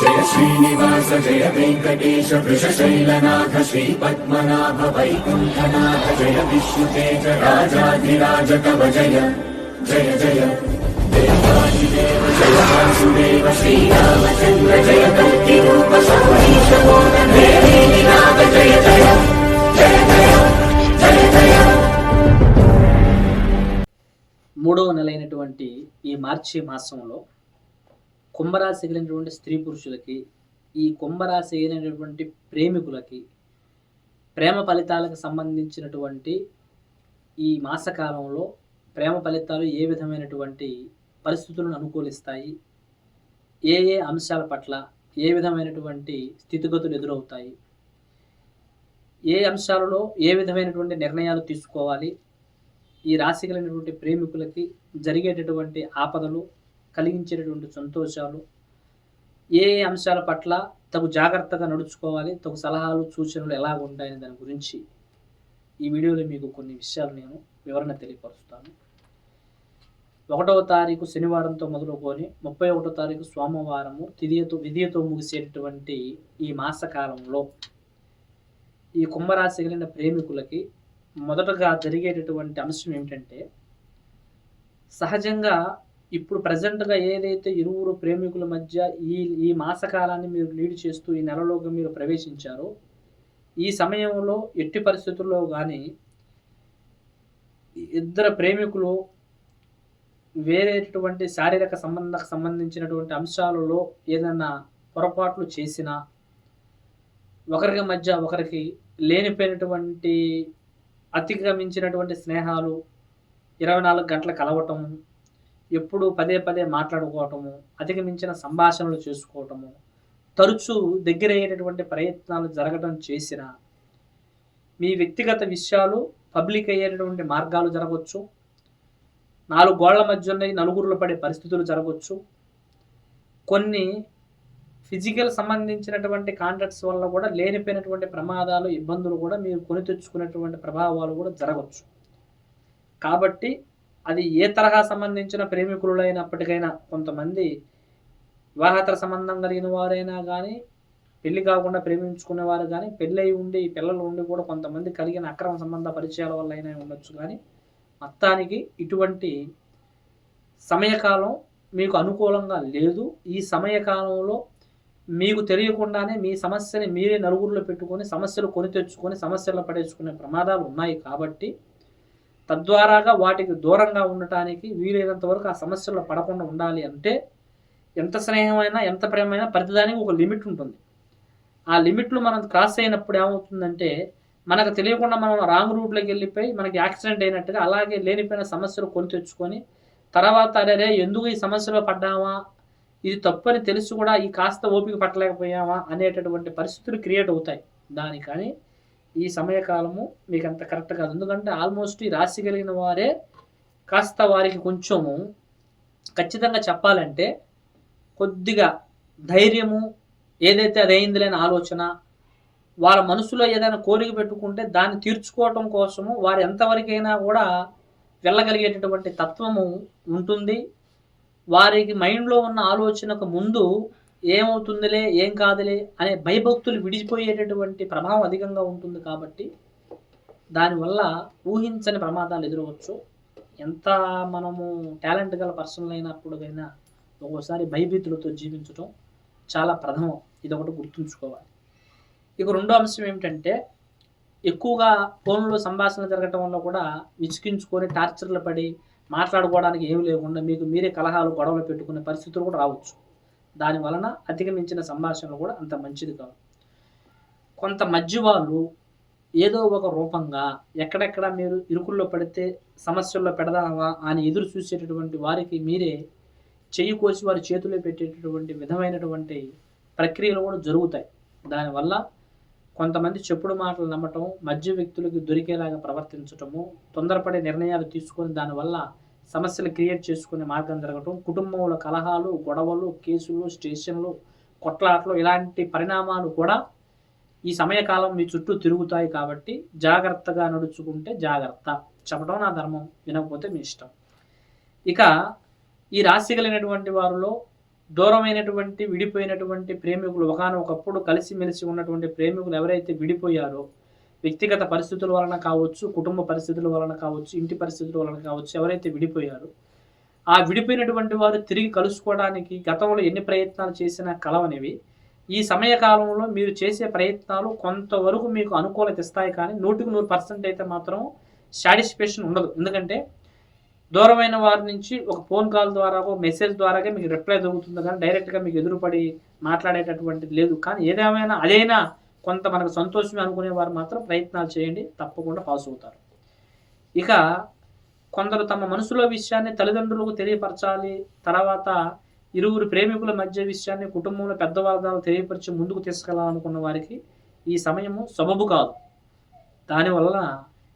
జయ శ్రీనివాస జయ వెంకటేశ వృషశైలనాథ శ్రీ పద్మనాభ వైకుంఠనాథ జయ విష్ణుతేజ రాజాధిరాజ కవ జయ జయ జయ. దేవాదిదేవ జయ వాసుదేవ శ్రీరామచంద్ర జయ కల్కి రూప సౌరీశ నాథ జయ జయ జయ జయ జయ జయ. మూడవ నెలైనటువంటి ఈ మార్చి మాసంలో కుంభరాశి కలిగినటువంటి స్త్రీ పురుషులకి ఈ కుంభరాశి కలిగినటువంటి ప్రేమికులకి ప్రేమ ఫలితాలకు సంబంధించినటువంటి ఈ మాసకాలంలో ప్రేమ ఫలితాలు ఏ విధమైనటువంటి పరిస్థితులను అనుకూలిస్తాయి? ఏ ఏ అంశాల పట్ల ఏ విధమైనటువంటి స్థితిగతులు ఎదురవుతాయి? ఏ అంశాలలో ఏ విధమైనటువంటి నిర్ణయాలు తీసుకోవాలి? ఈ రాశి కలిగినటువంటి ప్రేమికులకి జరిగేటటువంటి ఆపదలు కలిగించేటటువంటి సంతోషాలు ఏ ఏ అంశాల పట్ల తగు జాగ్రత్తగా నడుచుకోవాలి తగు సలహాలు సూచనలు ఎలా ఉంటాయని దాని గురించి ఈ వీడియోలో మీకు కొన్ని విషయాలు నేను వివరణ తెలియపరుస్తాను. ఒకటవ తారీఖు శనివారంతో మొదలుకొని ముప్పై ఒకటో తారీఖు సోమవారము తిదియతో విధియతో ముగిసేటటువంటి ఈ మాసకాలంలో ఈ కుంభరాశి కలిగిన ప్రేమికులకి మొదటగా జరిగేటటువంటి అంశం ఏమిటంటే సహజంగా ఇప్పుడు ప్రజెంట్గా ఏదైతే ఇరువురు ప్రేమికుల మధ్య ఈ ఈ మాసకాలాన్ని మీరు లీడ్ చేస్తూ ఈ నెలలోకి మీరు ప్రవేశించారో ఈ సమయంలో ఎట్టి పరిస్థితుల్లో కానీ ఇద్దరు ప్రేమికులు వేరేటటువంటి శారీరక సంబంధకు సంబంధించినటువంటి అంశాలలో ఏదైనా పొరపాట్లు చేసినా ఒకరికి మధ్య ఒకరికి లేనిపోయినటువంటి అతిక్రమించినటువంటి స్నేహాలు ఇరవై నాలుగు గంటలు కలవటం ఎప్పుడు పదే పదే మాట్లాడుకోవటము అధిగమించిన సంభాషణలు చేసుకోవటము తరచూ దగ్గరయ్యేటటువంటి ప్రయత్నాలు జరగడం చేసిన మీ వ్యక్తిగత విషయాలు పబ్లిక్ అయ్యేటటువంటి మార్గాలు జరగవచ్చు నాలుగు గోళ్ళ మధ్య ఉన్న నలుగురులో పడే పరిస్థితులు జరగవచ్చు కొన్ని ఫిజికల్ సంబంధించినటువంటి కాంటాక్ట్స్ వల్ల కూడా లేనిపోయినటువంటి ప్రమాదాలు ఇబ్బందులు కూడా మీరు కొని తెచ్చుకునేటువంటి ప్రభావాలు కూడా జరగవచ్చు కాబట్టి అది ఏ తరహా సంబంధించిన ప్రేమికులైనప్పటికైనా కొంతమంది వివాహతర సంబంధం కలిగిన వారైనా కానీ పెళ్ళి కాకుండా ప్రేమించుకునేవారు కానీ పెళ్ళై ఉండి పిల్లలు ఉండి కూడా కొంతమంది కలిగిన అక్రమ సంబంధ పరిచయాల వల్ల అయినా ఉండొచ్చు కానీ మొత్తానికి ఇటువంటి సమయకాలం మీకు అనుకూలంగా లేదు. ఈ సమయకాలంలో మీకు తెలియకుండానే మీ సమస్యని మీరే నలుగురిలో పెట్టుకొని సమస్యలు కొని తెచ్చుకొని సమస్యలు పడేసుకునే ప్రమాదాలు ఉన్నాయి కాబట్టి తద్వారాగా వాటికి దూరంగా ఉండటానికి వీలైనంత వరకు ఆ సమస్యల్లో పడకుండా ఉండాలి అంటే ఎంత స్నేహమైనా ఎంత ప్రేమైనా ప్రతిదానికి ఒక లిమిట్ ఉంటుంది. ఆ లిమిట్లు మనం క్రాస్ అయినప్పుడు ఏమవుతుందంటే మనకు తెలియకుండా మనం రాంగ్ రూట్లోకి వెళ్ళిపోయి మనకి యాక్సిడెంట్ అయినట్టుగా అలాగే లేనిపోయిన సమస్యలు కొని తెచ్చుకొని తర్వాత అరే ఎందుకు ఈ సమస్యలో పడ్డామా ఇది తప్పని తెలిసి కూడా ఈ కాస్త ఓపిక పట్టలేకపోయామా అనేటటువంటి పరిస్థితులు క్రియేట్ అవుతాయి. దాని కానీ ఈ సమయకాలము మీకు అంత కరెక్ట్ కాదు. ఎందుకంటే ఆల్మోస్ట్ ఈ రాశి కలిగిన వారే కాస్త వారికి కొంచెము ఖచ్చితంగా చెప్పాలంటే కొద్దిగా ధైర్యము ఏదైతే అది అయిందిలేని ఆలోచన వాళ్ళ మనసులో ఏదైనా కోరిక పెట్టుకుంటే దాన్ని తీర్చుకోవటం కోసము వారు ఎంతవరకైనా కూడా వెళ్ళగలిగేటటువంటి తత్వము ఉంటుంది. వారికి మైండ్లో ఉన్న ఆలోచనకు ముందు ఏమవుతుందిలే ఏం కాదులే అనే భయభక్తులు విడిచిపోయేటటువంటి ప్రభావం అధికంగా ఉంటుంది కాబట్టి దానివల్ల ఊహించని ప్రమాదాలు ఎదురవచ్చు. ఎంత మనము టాలెంట్ గల పర్సన్లు అయినప్పుడుకైనా ఒక్కోసారి భయభీతులతో జీవించడం చాలా ప్రథమం. ఇది ఒకటి గుర్తుంచుకోవాలి. ఇక రెండో అంశం ఏమిటంటే ఎక్కువగా ఫోన్లో సంభాషణ జరగటం వల్ల కూడా విసిగించుకొని టార్చర్లు పడి మాట్లాడుకోవడానికి ఏమి లేకుండా మీకు మీరే కలహాలు గొడవలు పెట్టుకునే పరిస్థితులు కూడా రావచ్చు. దాని వలన అధిగమించిన సంభాషణలు కూడా అంత మంచిది కాదు. కొంత మధ్య వాళ్ళు ఏదో ఒక రూపంగా ఎక్కడెక్కడ మీరు ఇరుకుల్లో పడితే సమస్యల్లో పెడదామా అని ఎదురు చూసేటటువంటి వారికి మీరే చెయ్యి కోసి వారి చేతిలో పెట్టేటటువంటి విధమైనటువంటి ప్రక్రియలు కూడా జరుగుతాయి. దానివల్ల కొంతమంది చెప్పుడు మాటలు నమ్మటం మధ్య వ్యక్తులకు దొరికేలాగా ప్రవర్తించటము తొందరపడే నిర్ణయాలు తీసుకొని దానివల్ల సమస్యలు క్రియేట్ చేసుకునే మార్గం జరగటం కుటుంబంలో కలహాలు గొడవలు కేసులు స్టేషన్లు కొట్లాట్లు ఇలాంటి పరిణామాలు కూడా ఈ సమయకాలం మీ చుట్టూ తిరుగుతాయి కాబట్టి జాగ్రత్తగా నడుచుకుంటే జాగ్రత్త. చెప్పడం నా ధర్మం వినకపోతే మీ ఇష్టం. ఇక ఈ రాశి కలిగినటువంటి వారిలో దూరమైనటువంటి విడిపోయినటువంటి ప్రేమికులు ఒకనొకప్పుడు కలిసిమెలిసి ఉన్నటువంటి ప్రేమికులు ఎవరైతే విడిపోయారో వ్యక్తిగత పరిస్థితుల వలన కావచ్చు కుటుంబ పరిస్థితుల వలన కావచ్చు ఇంటి పరిస్థితుల వలన కావచ్చు ఎవరైతే విడిపోయారో ఆ విడిపోయినటువంటి వారు తిరిగి కలుసుకోవడానికి గతంలో ఎన్ని ప్రయత్నాలు చేసినా కలవనివి. ఈ సమయకాలంలో మీరు చేసే ప్రయత్నాలు కొంతవరకు మీకు అనుకూలత ఇస్తాయి కానీ నూటికి నూరు పర్సెంట్ అయితే మాత్రం సాటిస్ఫాక్షన్ ఉండదు. ఎందుకంటే దూరమైన వారి నుంచి ఒక ఫోన్ కాల్ ద్వారా ఒక మెసేజ్ ద్వారాగా మీకు రిప్లై దొరుకుతుంది కానీ డైరెక్ట్గా మీకు ఎదురుపడి మాట్లాడేటటువంటిది లేదు. కానీ ఏదేమైనా అదైనా కొంత మనకు సంతోషమే అనుకునే వారు మాత్రం ప్రయత్నాలు చేయండి తప్పకుండా పాస్ అవుతారు. ఇక కొందరు తమ మనసులో విషయాన్ని తల్లిదండ్రులకు తెలియపరచాలి తర్వాత ఇరువురు ప్రేమికుల మధ్య విషయాన్ని కుటుంబంలో పెద్దవాళ్ళు తెలియపరిచి ముందుకు తీసుకెళ్ళాలనుకున్న వారికి ఈ సమయము సబబు కాదు. దానివల్ల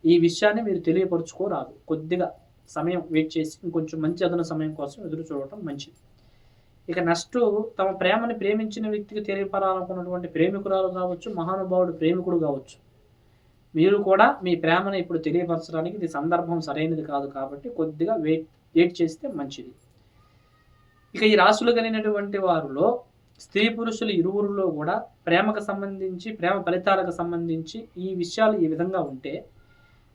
ఈ విషయాన్ని మీరు తెలియపరచుకోరాదు. కొద్దిగా సమయం వెయిట్ చేసి ఇంకొంచెం మంచి అదన సమయం కోసం ఎదురు చూడటం మంచిది. ఇక నెక్స్ట్ తమ ప్రేమని ప్రేమించిన వ్యక్తికి తెలియపరాలనుకున్నటువంటి ప్రేమికురాలు కావచ్చు మహానుభావుడు ప్రేమికుడు కావచ్చు. మీరు కూడా మీ ప్రేమను ఇప్పుడు తెలియపరచడానికి ఇది సందర్భం సరైనది కాదు కాబట్టి కొద్దిగా వెయిట్ వెయిట్ చేస్తే మంచిది. ఇక ఈ రాశులు కలిగినటువంటి వారిలో స్త్రీ పురుషులు ఇరువురిలో కూడా ప్రేమకు సంబంధించి ప్రేమ ఫలితాలకు సంబంధించి ఈ విషయాలు ఈ విధంగా ఉంటే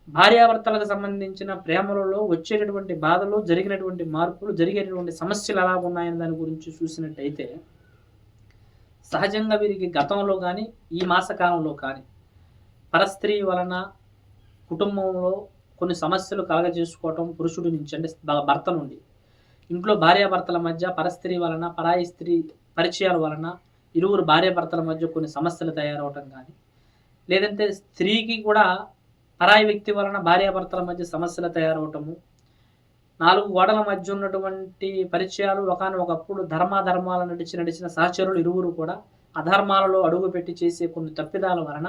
భార్యాభర్తలకు సంబంధించిన ప్రేమలలో వచ్చేటటువంటి బాధలు జరిగినటువంటి మార్పులు జరిగేటటువంటి సమస్యలు ఎలా ఉన్నాయని దాని గురించి చూసినట్టయితే సహజంగా వీరికి గతంలో కానీ ఈ మాసకాలంలో కానీ పరస్త్రీ వలన కుటుంబంలో కొన్ని సమస్యలు కలగజేసుకోవటం పురుషుడి నుంచి అంటే భర్త నుండి. ఇంట్లో భార్యాభర్తల మధ్య పరస్త్రీ వలన పరాయి స్త్రీ పరిచయాల వలన ఇరువురు భార్యాభర్తల మధ్య కొన్ని సమస్యలు తయారవటం కానీ లేదంటే స్త్రీకి కూడా పరాయి వ్యక్తి వలన భార్యాభర్తల మధ్య సమస్యలు తయారవటము. నాలుగు గోడల మధ్య ఉన్నటువంటి పరిచయాలు ఒకనొకప్పుడు ధర్మాధర్మాల నడిచి నడిచిన సహచరులు ఇరువురు కూడా అధర్మాలలో అడుగుపెట్టి చేసే కొన్ని తప్పిదాల వలన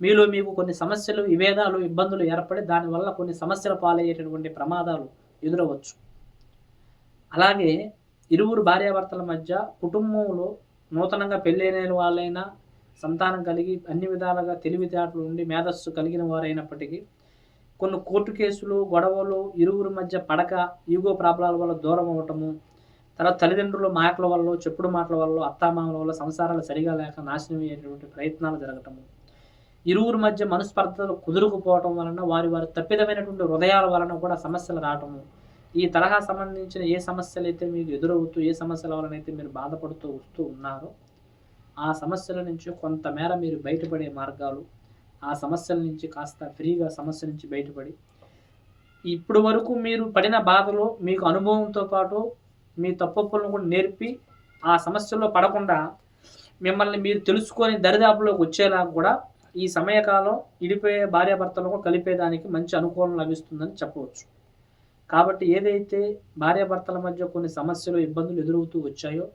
మీలో మీకు కొన్ని సమస్యలు విభేదాలు ఇబ్బందులు ఏర్పడి దానివల్ల కొన్ని సమస్యల పాలయ్యేటటువంటి ప్రమాదాలు ఎదురవచ్చు. అలాగే ఇరువురు భార్యాభర్తల మధ్య కుటుంబంలో నూతనంగా పెళ్ళైన వాళ్ళైనా సంతానం కలిగి అన్ని విధాలుగా తెలివితేటలు ఉండి మేధస్సు కలిగిన వారైనప్పటికీ కొన్ని కోర్టు కేసులు గొడవలు ఇరువురి మధ్య పడక ఈగో ప్రాబ్లాల వల్ల దూరం అవటము తర్వాత తల్లిదండ్రుల మాటల వల్ల చెప్పుడు మాటల వల్ల అత్తామామల వల్ల సంసారాలు సరిగా లేక నాశనం అయ్యేటువంటి ప్రయత్నాలు జరగటము. ఇరువురి మధ్య మనస్పర్ధలు కుదురుకుపోవటం వలన వారి వారి తప్పిదమైనటువంటి హృదయాల వలన కూడా సమస్యలు రావటము. ఈ తరహా సంబంధించిన ఏ సమస్యలు అయితే మీకు ఎదురవుతూ ఏ సమస్యల వలన అయితే మీరు బాధపడుతూ వస్తూ ఉన్నారో ఆ సమస్యల నుంచి కొంతమేర మీరు బయటపడే మార్గాలు ఆ సమస్యల నుంచి కాస్త ఫ్రీగా సమస్య నుంచి బయటపడి ఇప్పుడు వరకు మీరు పడిన బాధలో మీకు అనుభవంతో పాటు మీ తప్పులను కూడా నేర్పి ఆ సమస్యల్లో పడకుండా మిమ్మల్ని మీరు తెలుసుకొని దరిదాపులోకి వచ్చేలా కూడా ఈ సమయకాలం ఇడిపోయే భార్యాభర్తలను కలిపేదానికి మంచి అనుకూలం లభిస్తుందని చెప్పవచ్చు. కాబట్టి ఏదైతే భార్యాభర్తల మధ్య కొన్ని సమస్యలు ఇబ్బందులు ఎదురవుతూ వచ్చాయో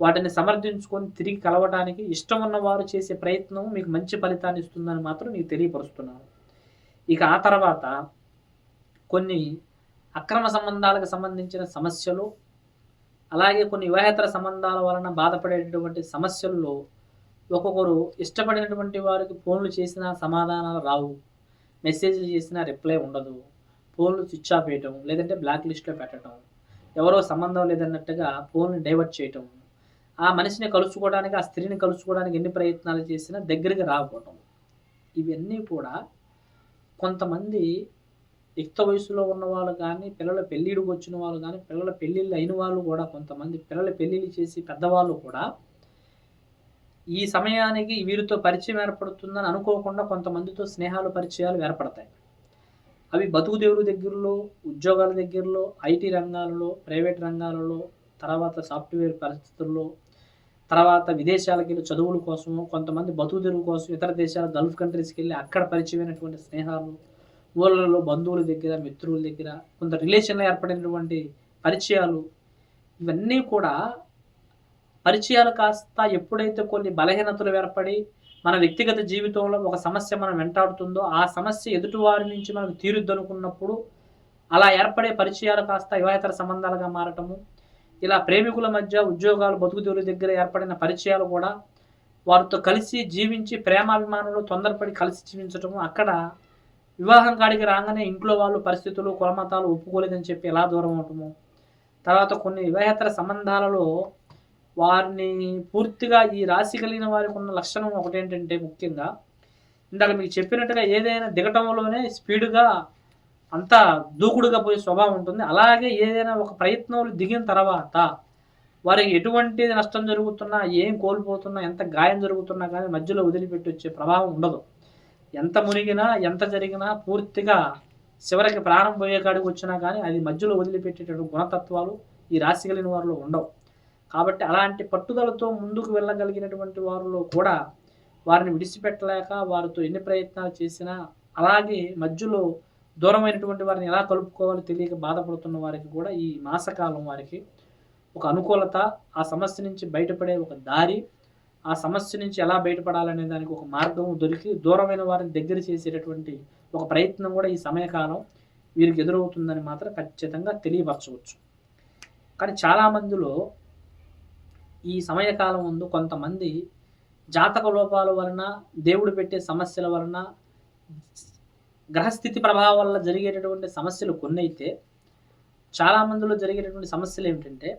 వాటిని సమర్థించుకొని తిరిగి కలవడానికి ఇష్టం ఉన్నవారు చేసే ప్రయత్నం మీకు మంచి ఫలితాన్ని ఇస్తుందని మాత్రం మీకు తెలియపరుస్తున్నాను. ఇక ఆ తర్వాత కొన్ని అక్రమ సంబంధాలకు సంబంధించిన సమస్యలు అలాగే కొన్ని వివాహేతర సంబంధాల వలన బాధపడేటటువంటి సమస్యల్లో ఒక్కొక్కరు ఇష్టపడినటువంటి వారికి ఫోన్లు చేసినా సమాధానాలు రావు. మెసేజ్లు చేసినా రిప్లై ఉండదు. ఫోన్లు స్విచ్ ఆఫ్ చేయటం లేదంటే బ్లాక్ లిస్ట్లో పెట్టడం ఎవరో సంబంధం లేదన్నట్టుగా ఫోన్ని డైవర్ట్ చేయటం ఆ మనిషిని కలుసుకోవడానికి ఆ స్త్రీని కలుసుకోవడానికి ఎన్ని ప్రయత్నాలు చేసినా దగ్గరికి రాకపోవటం. ఇవన్నీ కూడా కొంతమంది యుక్త వయసులో ఉన్న వాళ్ళు కానీ పిల్లల పెళ్ళిడికి వచ్చిన వాళ్ళు కానీ పిల్లల పెళ్ళిళ్ళు అయిన వాళ్ళు కూడా కొంతమంది పిల్లల పెళ్ళిళ్ళు చేసి పెద్దవాళ్ళు కూడా ఈ సమయానికి వీరితో పరిచయం ఏర్పడుతుందని అనుకోకుండా కొంతమందితో స్నేహాలు పరిచయాలు ఏర్పడతాయి. అవి బతుకు దేవుడి దగ్గరలో ఉద్యోగాల దగ్గరలో ఐటీ రంగాలలో ప్రైవేట్ రంగాలలో తర్వాత సాఫ్ట్వేర్ పరిస్థితుల్లో తర్వాత విదేశాలకు వెళ్ళి చదువుల కోసం కొంతమంది బతుకు తెరువు కోసం ఇతర దేశాల గల్ఫ్ కంట్రీస్కి వెళ్ళి అక్కడ పరిచయమైనటువంటి స్నేహాలు ఊళ్ళలో బంధువుల దగ్గర మిత్రుల దగ్గర కొంత రిలేషన్లో ఏర్పడినటువంటి పరిచయాలు ఇవన్నీ కూడా పరిచయాలు కాస్త ఎప్పుడైతే కొన్ని బలహీనతలు ఏర్పడి మన వ్యక్తిగత జీవితంలో ఒక సమస్య మనం వెంటాడుతుందో ఆ సమస్య ఎదుటివారి నుంచి మనకు తీరుద్దనుకున్నప్పుడు అలా ఏర్పడే పరిచయాలు కాస్త వివాహేతర సంబంధాలుగా మారటము ఇలా ప్రేమికుల మధ్య ఉద్యోగాలు బతుకుతీరు దగ్గర ఏర్పడిన పరిచయాలు కూడా వారితో కలిసి జీవించి ప్రేమాభిమానులు తొందరపడి కలిసి జీవించటము అక్కడ వివాహం కాడికి రాగానే ఇంట్లో వాళ్ళు పరిస్థితులు కులమతాలు ఒప్పుకోలేదని చెప్పి ఎలా దూరం అవటము. తర్వాత కొన్ని వివాహేతర సంబంధాలలో వారిని పూర్తిగా ఈ రాశి కలిగిన వారికి ఉన్న లక్షణం ఒకటేంటంటే ముఖ్యంగా ఇందాక మీకు చెప్పినట్టుగా ఏదైనా దిగటంలోనే స్పీడ్గా అంతా దూకుడుగా పోయే స్వభావం ఉంటుంది. అలాగే ఏదైనా ఒక ప్రయత్నంలో దిగిన తర్వాత వారికి ఎటువంటి నష్టం జరుగుతున్నా ఏం కోల్పోతున్నా ఎంత గాయం జరుగుతున్నా కానీ మధ్యలో వదిలిపెట్టి వచ్చే ప్రభావం ఉండదు. ఎంత మునిగినా ఎంత జరిగినా పూర్తిగా చివరికి ప్రాణం పోయే కాడికి వచ్చినా కానీ అది మధ్యలో వదిలిపెట్టేటటువంటి గుణతత్వాలు ఈ రాశి కలిగిన వారిలో ఉండవు. కాబట్టి అలాంటి పట్టుదలతో ముందుకు వెళ్ళగలిగినటువంటి వారిలో కూడా వారిని విడిచిపెట్టలేక వారితో ఎన్ని ప్రయత్నాలు చేసినా అలాగే మధ్యలో దూరమైనటువంటి వారిని ఎలా కలుపుకోవాలో తెలియక బాధపడుతున్న వారికి కూడా ఈ మాసకాలం వారికి ఒక అనుకూలత ఆ సమస్య నుంచి బయటపడే ఒక దారి ఆ సమస్య నుంచి ఎలా బయటపడాలనే దానికి ఒక మార్గం దొరికి దూరమైన వారిని దగ్గర చేసేటటువంటి ఒక ప్రయత్నం కూడా ఈ సమయకాలం వీరికి ఎదురవుతుందని మాత్రం ఖచ్చితంగా తెలియపరచవచ్చు. కానీ చాలామందిలో ఈ సమయకాలం ముందు కొంతమంది జాతక లోపాల వలన దేవుడు పెట్టే సమస్యల వలన గ్రహస్థితి ప్రభావం వల్ల జరిగేటటువంటి సమస్యలు కొన్ని అయితే చాలామందిలో జరిగేటటువంటి సమస్యలు ఏమిటంటే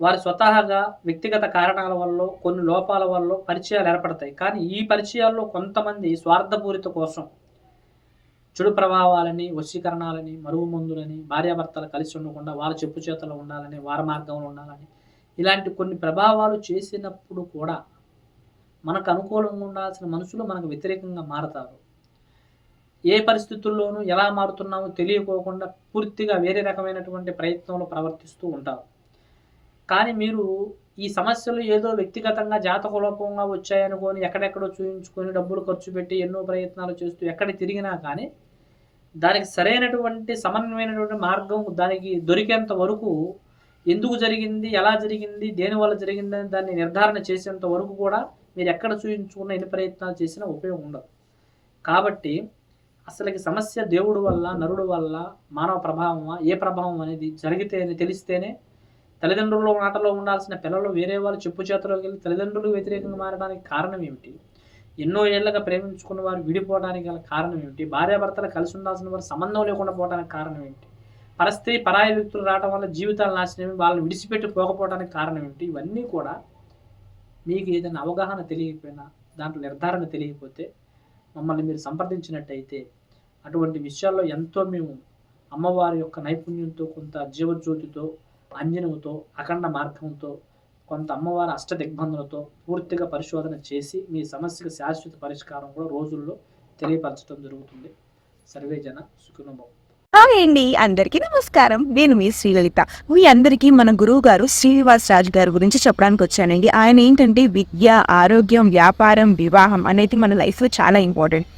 వారి స్వతహాగా వ్యక్తిగత కారణాల వల్ల కొన్ని లోపాల వల్ల పరిచయాలు ఏర్పడతాయి. కానీ ఈ పరిచయాల్లో కొంతమంది స్వార్థపూరిత కోసం చెడు ప్రభావాలని వశీకరణాలని మరుగు మందులని భార్యాభర్తలు కలిసి ఉండకుండా వాళ్ళ చెప్పు చేతలు ఉండాలని వార మార్గంలో ఉండాలని ఇలాంటి కొన్ని ప్రభావాలు చేసినప్పుడు కూడా మనకు అనుకూలంగా ఉండాల్సిన మనుషులు మనకు వ్యతిరేకంగా మారతారు. ఏ పరిస్థితుల్లోనూ ఎలా మారుతున్నామో తెలియకోకుండా పూర్తిగా వేరే రకమైనటువంటి ప్రయత్నంలో ప్రవర్తిస్తూ ఉంటారు. కానీ మీరు ఈ సమస్యలు ఏదో వ్యక్తిగతంగా జాతకులోపంగా వచ్చాయనుకొని ఎక్కడెక్కడో చూయించుకొని డబ్బులు ఖర్చు పెట్టి ఎన్నో ప్రయత్నాలు చేస్తూ ఎక్కడ తిరిగినా కానీ దానికి సరైనటువంటి సమన్వయమైనటువంటి మార్గం దానికి దొరికేంత వరకు ఎందుకు జరిగింది ఎలా జరిగింది దేనివల్ల జరిగిందని దాన్ని నిర్ధారణ చేసేంత వరకు కూడా మీరు ఎక్కడ చూయించుకున్న ఎన్ని ప్రయత్నాలు చేసినా ఉపయోగం ఉండదు. కాబట్టి అసలుకి సమస్య దేవుడు వల్ల నరుడు వల్ల మానవ ప్రభావమా ఏ ప్రభావం అనేది జరిగితేనే తెలిస్తేనే తల్లిదండ్రుల మాటలో ఉండాల్సిన పిల్లలు వేరే వాళ్ళు చెప్పు చేతలోకి వెళ్ళి తల్లిదండ్రులు వ్యతిరేకంగా మారడానికి కారణం ఏమిటి? ఎన్నో ఏళ్ళుగా ప్రేమించుకున్న వారు విడిపోవడానికి గల కారణం ఏమిటి? భార్యాభర్తలు కలిసి ఉండాల్సిన వారు సంబంధం లేకుండా పోవడానికి కారణం ఏమిటి? పరస్త్రీ పరాయ వ్యక్తులు రావడం వల్ల జీవితాలు నాశనమే వాళ్ళని విడిచిపెట్టి పోకపోవడానికి కారణం ఏమిటి? ఇవన్నీ కూడా మీకు ఏదైనా అవగాహన తెలియకపోయినా దాంట్లో నిర్ధారణ తెలియకపోతే మమ్మల్ని మీరు సంప్రదించినట్టయితే అటువంటి విషయాల్లో ఎంతో మేము అమ్మవారి యొక్క నైపుణ్యంతో కొంత జీవజ్యోతితో అంజనముతో అఖండ మార్గంతో కొంత అమ్మవారి అష్ట దిగ్బంధులతో పూర్తిగా పరిశోధన చేసి మీ సమస్యకు శాశ్వత పరిష్కారం కూడా రోజుల్లో తెలియపరచడం జరుగుతుంది. సర్వే జన హాయ్ అండి అందరికీ నమస్కారం. నేను మీ శ్రీలలిత. మీ అందరికీ మన గురువు గారు శ్రీనివాస్ రాజు గారి గురించి చెప్పడానికి వచ్చానండి. ఆయన ఏంటంటే విద్య ఆరోగ్యం వ్యాపారం వివాహం అనేది మన లైఫ్లో చాలా ఇంపార్టెంట్.